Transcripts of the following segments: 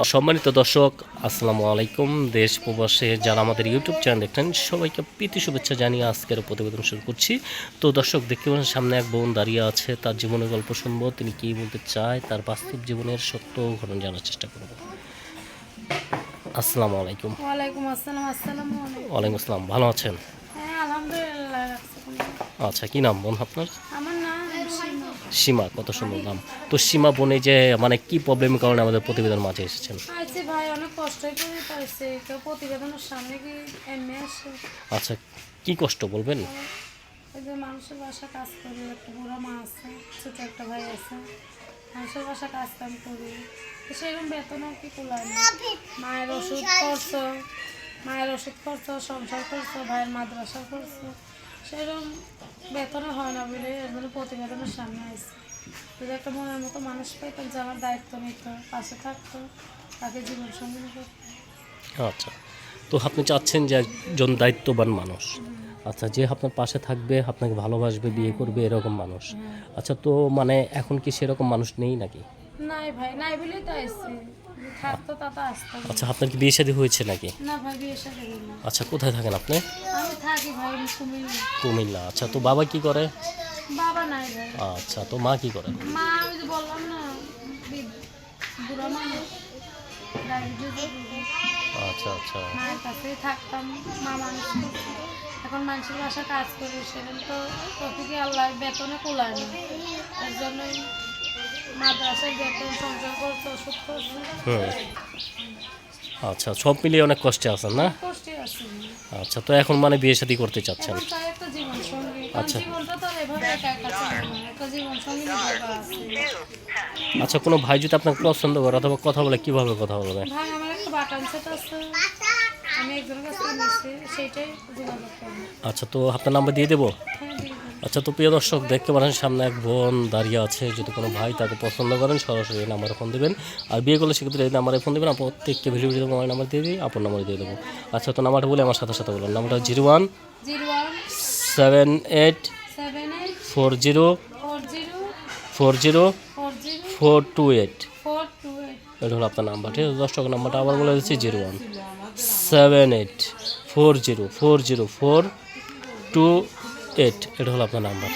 সম্মানিত দর্শক আসসালামু আলাইকুম। দেশ প্রবাসে যারা আমাদের ইউটিউব চ্যানেল দেখছেন সবাইকে প্রীতি শুভেচ্ছা জানিয়ে আজকের প্রতিবেদন শুরু করছি। তো দর্শক দেখতে পাচ্ছেন সামনে এক বোন দাঁড়িয়ে আছে তার জীবনের গল্প শুনব তিনি কী বলতে চায় তার বাস্তব জীবনের সত্য ঘটনা জানার চেষ্টা করব। আসসালামু আলাইকুম। ওয়ালাইকুম আসসালাম আসসালামু আলাইকুম। ওয়ালাইকুম আসসালাম ভালো আছেন? হ্যাঁ আলহামদুলিল্লাহ আচ্ছা কি নাম বোন আপনার? সীমা কত সুন্দর নাম। তো সীমা বোনে যে মানে কি প্রবলেমের কারণে আমাদের প্রতিবেদন মাঝে এসেছেন? ভাই অনেক কষ্টই করে পাইছে। প্রতিবেদনের সামনে কি এমনি আসে? আচ্ছা কি কষ্ট বলবেন? এই যে মানুষের বাসা কাজ করি একটা বুড়া মা আছে ছোট একটা ভাই আছে। মানুষের বাসা কাজ কাম করি। তো সেরকম বেতন আর কি কুলায় না। মায়ের ওষুধ খরচ মায়ের ওষুধ খরচ সংসার খরচ ভাইয়ের মাদ্রাসা খরচ। সেরকম বেতনে হয় না বলে প্রতিবেদনের সামনে আসছে যদি একটা মনের মতো মানুষ যে আমার দায়িত্ব নিত পাশে থাকতো তাকে জীবন সঙ্গী করতো। আচ্ছা। তো আপনি চাচ্ছেন যে একজন দায়িত্ববান মানুষ। আচ্ছা যে আপনার পাশে থাকবে আপনাকে ভালোবাসবে বিয়ে করবে এরকম মানুষ। আচ্ছা তো মানে এখন কি সেরকম মানুষ নেই নাকি? নাই ভাই নাই বলেই তো আসছে থাকতো তা তো আসতো আচ্ছা আপনার কি বিয়ে শাদী হয়েছে নাকি? না ভাই বিয়ে সাথে না আচ্ছা কোথায় থাকেন আপনি? আমি থাকি ভাই কুমিল্লা। কুমিল্লা। আচ্ছা তো বাবা কি করে? বাবা নাই ভাই। আচ্ছা তো মা কি করে? মা বললাম না বুড়া মানুষ। আচ্ছা আচ্ছা। মায়ের কাছেই থাকতাম মা মানুষ এখন মানুষের বাসা কাজ করি সেদিন তো প্রতিকে আল্লাহ বেতনে কোলায় না। এর জন্যই মাদ্রাসায় বেতন সংসার করতো ওষুধ করতো। হুম। আচ্ছা সব মিলিয়ে অনেক কষ্টে আছেন না? কষ্টে আচ্ছা তো এখন মানে বিয়ে শাদী করতে চাচ্ছেন? আচ্ছা। আচ্ছা কোনো ভাই যদি আপনাকে পছন্দ করে অথবা কথা বলে কীভাবে কথা বলবে? আচ্ছা তো আপনার নাম্বার দিয়ে দেবো? হ্যাঁ দিয়ে দেবো। আচ্ছা তো প্রিয় দর্শক, দেখতে পারেন সামনে এক বোন দাঁড়িয়ে আছে। যদি কোনো ভাই তাকে পছন্দ করেন, সরাসরি এই নাম্বারে ফোন দেবেন। আর বিয়ে করলে সেক্ষেত্রে এই নাম্বারে ফোন দেবেন। প্রত্যেককে ভিডিও ভিডিও আমার নাম্বার দিয়ে দিই, আপনার নাম্বার দিয়ে দেবো। আচ্ছা তো নাম্বারটা বলে আমার সাথে সাথে বলুন। নাম্বারটা zero one seven eight four zero four zero four two eight. এটা হলো আপনার নাম্বার, ঠিক আছে? দর্শক, নাম্বারটা আবার বলে দিচ্ছি, zero one seven eight four zero four zero four two eight এটা হলো আপনার নাম্বার।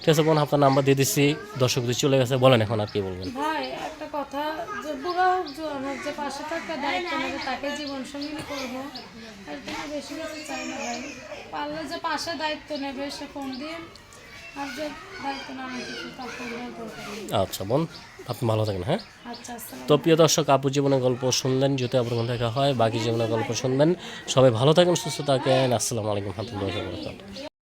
ঠিক আছে বোন আপনার নাম্বার দিয়ে দিচ্ছি দর্শক যদি চলে গেছে বলেন এখন আর কি বলবেন। ভাই একটা কথা যে বুড়া হোক জোয়ান হোক যে পাশে থাকা দায়িত্ব নেবে তাকে জীবন করব। এর জন্য বেশি কিছু চাই না ভাই। পারলে যে পাশে দায়িত্ব নেবে সে ফোন দিয়ে আর যে দায়িত্ব না তার ফোন আচ্ছা বোন আপনি ভালো থাকেন হ্যাঁ? আচ্ছা তো প্রিয় দর্শক আপু জীবনের গল্প শুনলেন যদি আপনার দেখা হয় বাকি জীবনের গল্প শুনবেন। সবাই ভালো থাকেন সুস্থ থাকেন। আসসালামু আলাইকুম হাতুল্লাহ